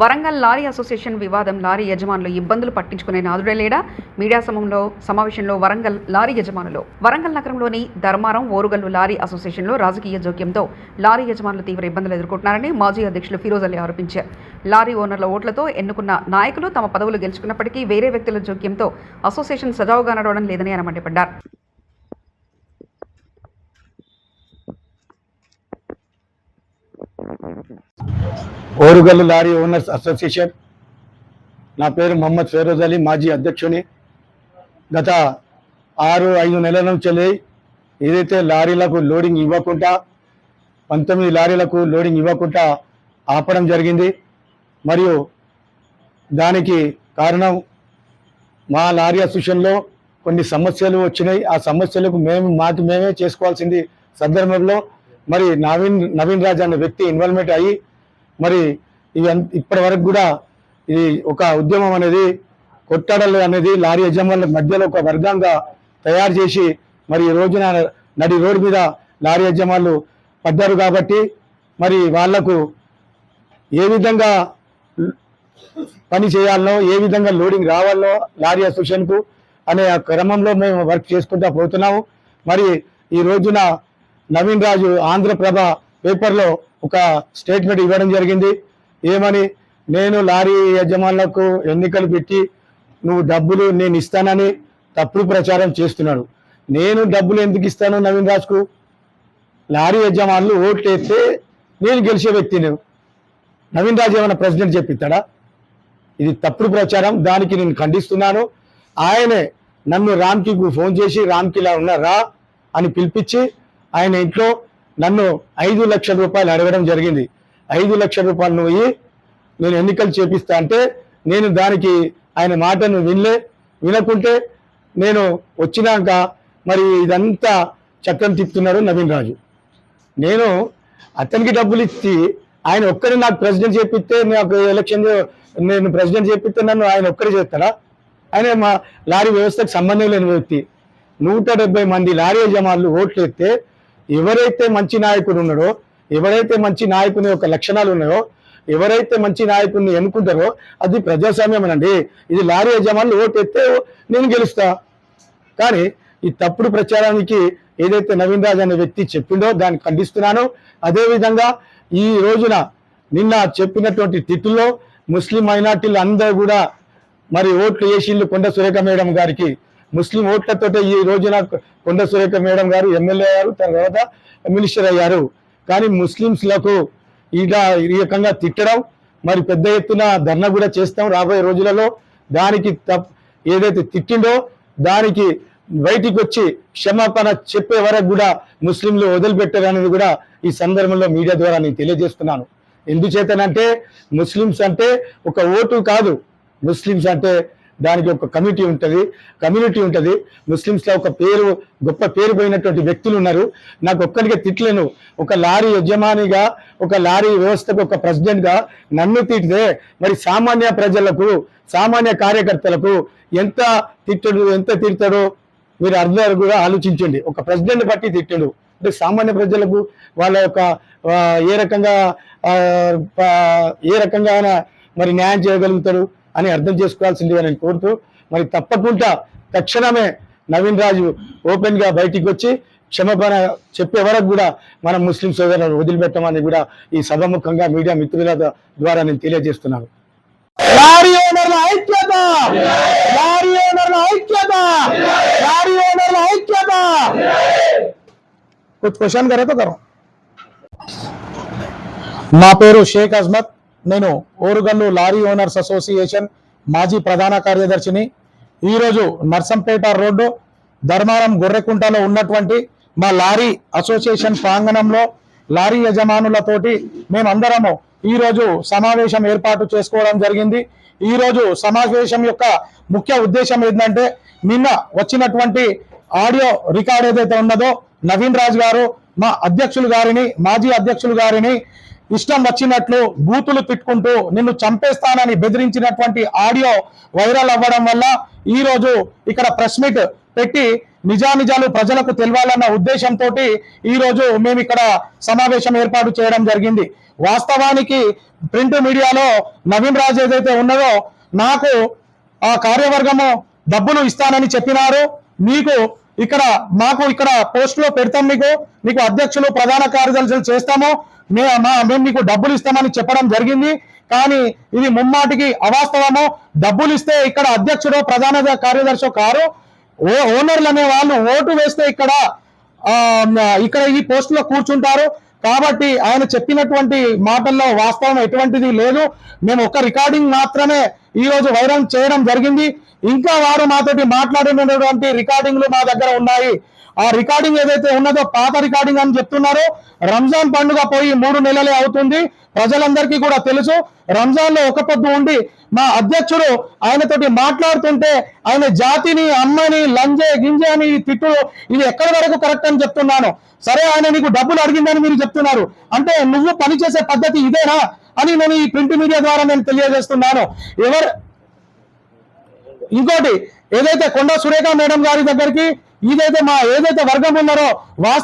Warangal lorry association వివాదం lorry యజమానులు ఇబ్బందులు పట్టించుకునే నాదుడే లేడా? మీడియా సమయంలో సమావేశంలో వరంగల్ లారీ యజమానులు. వరంగల్ నగరంలోని ధర్మారం ఓరుగల్లు లారీ అసోసియేషన్లో రాజకీయ జోక్యంతో లారీ యజమానులు తీవ్ర ఇబ్బందులు ఎదుర్కొంటున్నారని మాజీ అధ్యక్షులు ఫిరోజ్ అలీ ఆరోపించారు. లారీ ఓనర్ల ఓట్లతో ఎన్నుకున్న నాయకులు తమ పదవులు గెలుచుకున్నప్పటికీ వేరే వ్యక్తుల జోక్యంతో అసోసియేషన్ సజావుగా నడవడం లేదని ఆయన మండిపడ్డారు. Orugallu lorry owners association. నా పేరు మొహమ్మద్ ఫెరోజ్ అలీ మాజీ అధ్యక్షుని. గత ఆరు ఐదు నెలల నుంచి ఏదైతే లారీలకు లోడింగ్ ఇవ్వకుండా పంతొమ్మిది లారీలకు లోడింగ్ ఇవ్వకుండా ఆపడం జరిగింది. మరియు దానికి కారణం మా లారీ అసోసియేషన్లో కొన్ని సమస్యలు వచ్చినాయి. ఆ సమస్యలకు మేము మాకు మేమే చేసుకోవాల్సింది సందర్భంలో. మరి నవీన్ నవీన్ రాజ్ అనే వ్యక్తి ఇన్వాల్వ్మెంట్ అయ్యి మరి ఇవి ఇప్పటి వరకు కూడా ఇది ఒక ఉద్యమం అనేది కొట్టడలు అనేది లారీ యజమానుల మధ్యలో ఒక వర్గంగా తయారు చేసి మరి ఈ రోజున నడి రోడ్డు మీద లారీ యజమానులు పడ్డారు కాబట్టి మరి వాళ్ళకు ఏ విధంగా పని చేయాలనో ఏ విధంగా లోడింగ్ రావాలో లారీ అసోసియేషన్కు అనే ఆ క్రమంలో మేము వర్క్ చేసుకుంటా పోతున్నాము. మరి ఈ రోజున నవీన్ రాజు ఆంధ్రప్రభ పేపర్లో ఒక స్టేట్మెంట్ ఇవ్వడం జరిగింది. ఏమని? నేను లారీ యజమానులకు ఎన్నికలు పెట్టి నువ్వు డబ్బులు నేను ఇస్తానని తప్పుడు ప్రచారం చేస్తున్నాడు. నేను డబ్బులు ఎందుకు ఇస్తాను నవీన్ రాజ్కు? లారీ యజమానులు ఓట్లు వేస్తే నేను గెలిచే వ్యక్తిని. నవీన్ రాజు ఏమైనా ప్రెసిడెంట్ చెప్పిస్తాడా ఇది తప్పుడు ప్రచారం దానికి నేను ఖండిస్తున్నాను. ఆయనే నన్ను రామ్కి ఫోన్ చేసి రామ్కి ఇలా ఉన్నారా? అని పిలిపించి ఆయన ఇంట్లో నన్ను ఐదు లక్షల రూపాయలు అడగడం జరిగింది. ఐదు లక్షల రూపాయలు నువ్వు నేను ఎన్నికలు చేపిస్తా అంటే నేను దానికి ఆయన మాటను వినలే వినకుంటే నేను వచ్చినాక మరి ఇదంతా చక్రం తిప్పుతున్నారు నవీన్ రాజు. నేను అతనికి డబ్బులు ఇచ్చి ఆయన ఒక్కడే నాకు ప్రెసిడెంట్ చేపిస్తే నాకు ఎలక్షన్ నేను ప్రెసిడెంట్ చేపిస్తే నన్ను ఆయన ఒక్కరే చేస్తాడా ఆయన మా లారీ వ్యవస్థకు సంబంధం లేని వ్యక్తి. నూట మంది లారీ యజమానులు ఓట్లు ఎత్తే ఎవరైతే మంచి నాయకుడు ఉన్నాడో ఎవరైతే మంచి నాయకుని యొక్క లక్షణాలు ఉన్నాయో ఎవరైతే మంచి నాయకుడిని ఎన్నుకుంటారో అది ప్రజాస్వామ్యం అనండి ఇది లారీ యజమానులు ఓటు ఎత్తే నేను గెలుస్తా. కానీ ఈ తప్పుడు ప్రచారానికి ఏదైతే నవీన్ రాజ్ అనే వ్యక్తి చెప్పిండో దాన్ని ఖండిస్తున్నాను. అదేవిధంగా ఈ రోజున నిన్న చెప్పినటువంటి తిట్టుల్లో ముస్లిం మైనార్టీలు అందరూ కూడా మరి ఓట్లు వేసిళ్ళు కొండ సురేఖ మేడం గారికి ముస్లిం ఓట్లతోటే ఈ రోజున కొండ సురేఖ మేడం గారు ఎమ్మెల్యే అయ్యారు తర్వాత మినిస్టర్ అయ్యారు. కానీ ముస్లింస్లకు ఇలా ఈ రకంగా తిట్టడం మరి పెద్ద ఎత్తున ధర్నా కూడా చేస్తాం రాబోయే రోజులలో. దానికి తప్ ఏదైతే తిట్టిండో దానికి బయటికి వచ్చి క్షమాపణ చెప్పే వరకు కూడా ముస్లింలు వదిలిపెట్టారు అనేది కూడా ఈ సందర్భంలో మీడియా ద్వారా నేను తెలియజేస్తున్నాను. ఎందుచేతనంటే ముస్లిమ్స్ అంటే ఒక ఓటు కాదు. ముస్లిమ్స్ అంటే దానికి ఒక కమిటీ ఉంటుంది. కమ్యూనిటీ ఉంటుంది. ముస్లిమ్స్లో ఒక పేరు గొప్ప పేరు పోయినటువంటి వ్యక్తులు ఉన్నారు. నాకు ఒక్కడిగా తిట్లను ఒక లారీ యజమానిగా ఒక లారీ వ్యవస్థకు ఒక ప్రెసిడెంట్గా నన్ను తిట్టితే మరి సామాన్య ప్రజలకు సామాన్య కార్యకర్తలకు ఎంత తిట్టడు ఎంత తిడతాడో మీరు అర్థం కూడా ఆలోచించండి. ఒక ప్రెసిడెంట్ బట్టి తిట్టడు. అంటే సామాన్య ప్రజలకు వాళ్ళ యొక్క ఏ రకంగా ఏ రకంగా మరి న్యాయం చేయగలుగుతారు అని అర్థం చేసుకోవాల్సిందిగా నేను కోరుతూ మరి తప్పకుండా తక్షణమే నవీన్ రాజు ఓపెన్ గా బయటికి వచ్చి క్షమాపణ చెప్పే వరకు కూడా మనం ముస్లిం సోదరులను వదిలిపెట్టమని కూడా ఈ సభముఖంగా మీడియా మిత్రుల ద్వారా నేను తెలియజేస్తున్నాను లారీ ఓనర్ల ఐక్యత లారీ ఓనర్ల ఐక్యత లారీ ఓనర్ల ఐక్యత कुछ क्वेश्चन करे तो करो నా పేరు షేక్ అజ్మత్ నేను ఓరుగల్లు లారీ ఓనర్స్ అసోసియేషన్ మాజీ ప్రధాన కార్యదర్శిని. ఈరోజు నర్సంపేట రోడ్డు ధర్మారం గొర్రెకుంటలో ఉన్నటువంటి మా లారీ అసోసియేషన్ ప్రాంగణంలో లారీ యజమానులతోటి మేమందరము ఈరోజు సమావేశం ఏర్పాటు చేసుకోవడం జరిగింది. ఈరోజు సమావేశం యొక్క ముఖ్య ఉద్దేశం ఏంటంటే నిన్న వచ్చినటువంటి ఆడియో రికార్డ్ ఏదైతే ఉన్నదో నవీన్ రాజ్ గారు మా అధ్యక్షులు గారిని మాజీ అధ్యక్షులు గారిని ఇష్టం వచ్చినట్లు బూతులు తిట్టుకుంటూ నిన్ను చంపేస్తానని బెదిరించినటువంటి ఆడియో వైరల్ అవ్వడం వల్ల ఈ రోజు ఇక్కడ ప్రెస్ మీట్ పెట్టి నిజానిజాలు ప్రజలకు తెలియాలన్న ఉద్దేశంతో ఈ రోజు మేము ఇక్కడ సమావేశం ఏర్పాటు చేయడం జరిగింది. వాస్తవానికి ప్రింట్ మీడియాలో నవీన్ రాజ్ ఏదైతే ఉన్నదో నాకు ఆ కార్యవర్గము డబ్బులు ఇస్తానని చెప్పినారు. మీకు ఇక్కడ మాకు ఇక్కడ పోస్టులో పెడతాం మీకు. మీకు అధ్యక్షులు ప్రధాన కార్యదర్శులు చేస్తాము. మేము మీకు డబ్బులు ఇస్తామని చెప్పడం జరిగింది. కానీ ఇది ముమ్మాటికి అవాస్తవము. డబ్బులు ఇస్తే ఇక్కడ అధ్యక్షుడు ప్రధాన కార్యదర్శి కారు. ఓ ఓనర్లు అనే వాళ్ళు ఓటు వేస్తే ఇక్కడ ఇక్కడ ఈ పోస్టులో కూర్చుంటారు. కాబట్టి ఆయన చెప్పినటువంటి మాటల్లో వాస్తవం ఎటువంటిది లేదు. మేము ఒక రికార్డింగ్ మాత్రమే ఈ రోజు వైరల్ చేయడం జరిగింది. ఇంకా వారు మాతోటి మాట్లాడినటువంటి రికార్డింగ్లు మా దగ్గర ఉన్నాయి. ఆ రికార్డింగ్ ఏదైతే ఉన్నదో పాత రికార్డింగ్ అని చెప్తున్నారు రంజాన్ పండుగ పోయి మూడు నెలలే అవుతుంది. ప్రజలందరికీ కూడా తెలుసు. రంజాన్లో ఒక పొద్దు ఉండి మా అధ్యక్షుడు ఆయనతోటి మాట్లాడుతుంటే ఆయన జాతిని అమ్మని లంజే గింజే అని తిట్టు ఇది ఎక్కడి వరకు కరెక్ట్ అని చెప్తున్నాను. సరే ఆయన నీకు డబ్బులు అడిగిందని మీరు చెప్తున్నారు. అంటే నువ్వు పనిచేసే పద్ధతి ఇదేనా? అని నేను ఈ ప్రింట్ మీడియా ద్వారా నేను తెలియజేస్తున్నాను. ఎవరు? ఇంకోటి ఏదైతే కొండ సురేఖ మేడం గారి దగ్గరికి ఇదైతే మా ఏదైతే వర్గం ఉన్నారో వాస్తవ